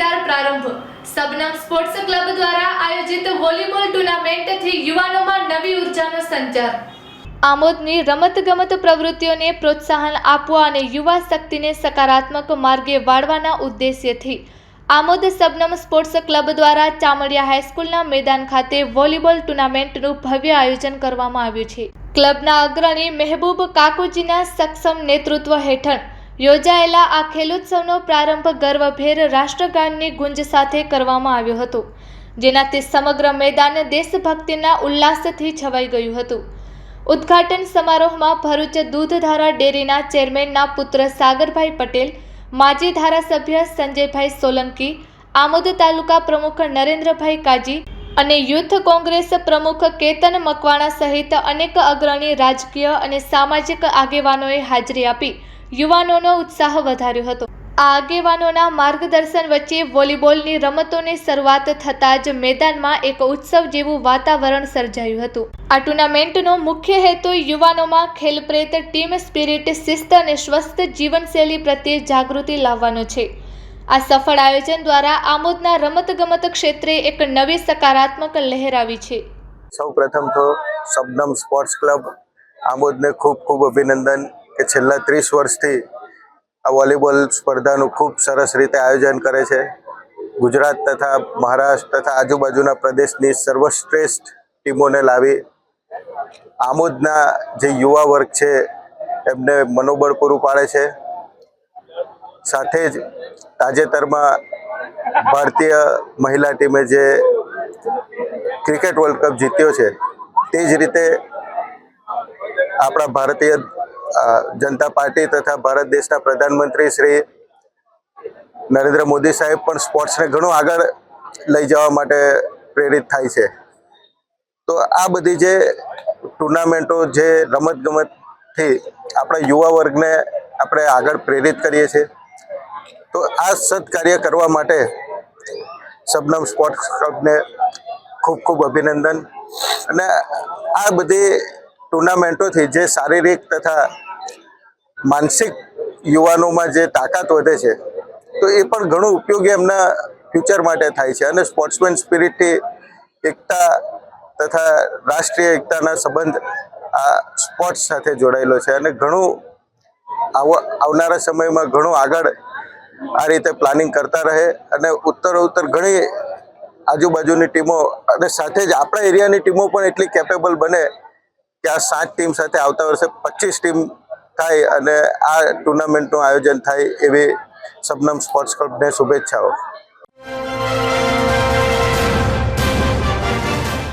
ધમાકેદાર પ્રારંભ. સબનમ sports club દ્વારા આયોજિત વોલીબોલ ટુર્નામેન્ટથી યુવાનોમાં નવી ઉર્જાનો સંચાર. આમોદની રમતગમત પ્રવૃત્તિઓને પ્રોત્સાહન આપવા અને યુવા શક્તિને સકારાત્મક માર્ગે વાળવાના ઉદ્દેશ્યથી આમોદ સબનમ સ્પોર્ટ્સ ક્લબ દ્વારા ચામડિયા હાઈસ્કૂલના મેદાન ખાતે વોલીબોલ ટુર્નામેન્ટનું ભવ્ય આયોજન કરવામાં આવ્યું છે. ક્લબના અગ્રણી મહેબૂબ કાકુજીના સક્ષમ નેતૃત્વ હેઠળ યોજાયેલા આ ખેલોત્સવનો પ્રારંભ ગર્વભેર રાષ્ટ્રગાનની ગુંજ સાથે કરવામાં આવ્યો હતો, જેનાથી સમગ્ર મેદાન દેશભક્તિના ઉલ્લાસથી છવાઈ ગયું હતું. ઉદ્ઘાટન સમારોહમાં ભરૂચ દૂધધારા ડેરીના ચેરમેનના પુત્ર સાગરભાઈ પટેલ, માજી ધારાસભ્ય સંજયભાઈ સોલંકી, આમોદ તાલુકા પ્રમુખ નરેન્દ્રભાઈ કાજી અને યુથ કોંગ્રેસ પ્રમુખ કેતન મકવાણા સહિત અનેક અગ્રણી રાજકીય અને સામાજિક આગેવાનોએ હાજરી આપી. યુવાનોનો ઉત્સાહ વધાર્યો હતો. આ આગેવાનોના માર્ગદર્શન વચ્ચે વોલીબોલની રમતોની શરૂઆત થતાં જ મેદાનમાં એક ઉત્સવ જેવું વાતાવરણ સર્જાયું હતું. આ ટુર્નામેન્ટનો મુખ્ય હેતુ યુવાનોમાં ખેલપ્રેત, ટીમ સ્પિરિટ, શિસ્ત અને સ્વસ્થ જીવનશૈલી પ્રત્યે જાગૃતિ લાવવાનો છે. આ સફળ આયોજન દ્વારા આમોદના રમતગમત ક્ષેત્રે એક નવી સકારાત્મક લહેર આવી છે. સૌ પ્રથમ તો શબનમ સ્પોર્ટ્સ ક્લબ આમોદને ખૂબ ખૂબ અભિનંદન કે છેલ્લા ત્રીસ વર્ષથી આ વોલીબોલ સ્પર્ધાનું ખૂબ સરસ રીતે આયોજન કરે છે. ગુજરાત તથા મહારાષ્ટ્ર તથા આજુબાજુના પ્રદેશની સર્વશ્રેષ્ઠ ટીમોને લાવી આમોદના જે યુવા વર્ગ છે, એમને મનોબળ પૂરું પાડે છે. સાથે જ તાજેતરમાં ભારતીય મહિલા ટીમે જે ક્રિકેટ વર્લ્ડ કપ જીત્યો છે, તે જ રીતે આપણા ભારતીય જનતા પાર્ટી તથા ભારત દેશના પ્રધાનમંત્રી શ્રી નરેન્દ્ર મોદી સાહેબ પણ સ્પોર્ટ્સને ઘણું આગળ લઈ જવા માટે પ્રેરિત થાય છે. તો આ બધી જે ટુર્નામેન્ટો, જે રમતગમતથી આપણા યુવા વર્ગને આપણે આગળ પ્રેરિત કરીએ છીએ. તો આ સત્કાર્ય કરવા માટે શબનમ સ્પોર્ટ્સ ક્લબને ખૂબ ખૂબ અભિનંદન. અને આ બધી ટુર્નામેન્ટોથી જે શારીરિક તથા માનસિક યુવાનોમાં જે તાકાત વધે છે, તો એ પણ ઘણું ઉપયોગી એમના ફ્યુચર માટે થાય છે. અને સ્પોર્ટ્સમેન સ્પિરિટથી એકતા તથા રાષ્ટ્રીય એકતાના સંબંધ આ સ્પોર્ટ્સ સાથે જોડાયેલો છે. અને ઘણું આવ- આવનારા સમયમાં ઘણું આગળ આ રીતે પ્લાનિંગ કરતા રહે અને ઉત્તરોત્તર ઘણી આજુબાજુની ટીમો અને સાથે જ આપણા એરિયાની ટીમો પણ એટલી કેપેબલ બને કે આ સાત ટીમ સાથે આવતા વર્ષે પચીસ ટીમ થાય અને આ ટુર્નામેન્ટનું આયોજન થાય એવી સબનમ સ્પોર્ટ્સ ક્લબને શુભેચ્છાઓ.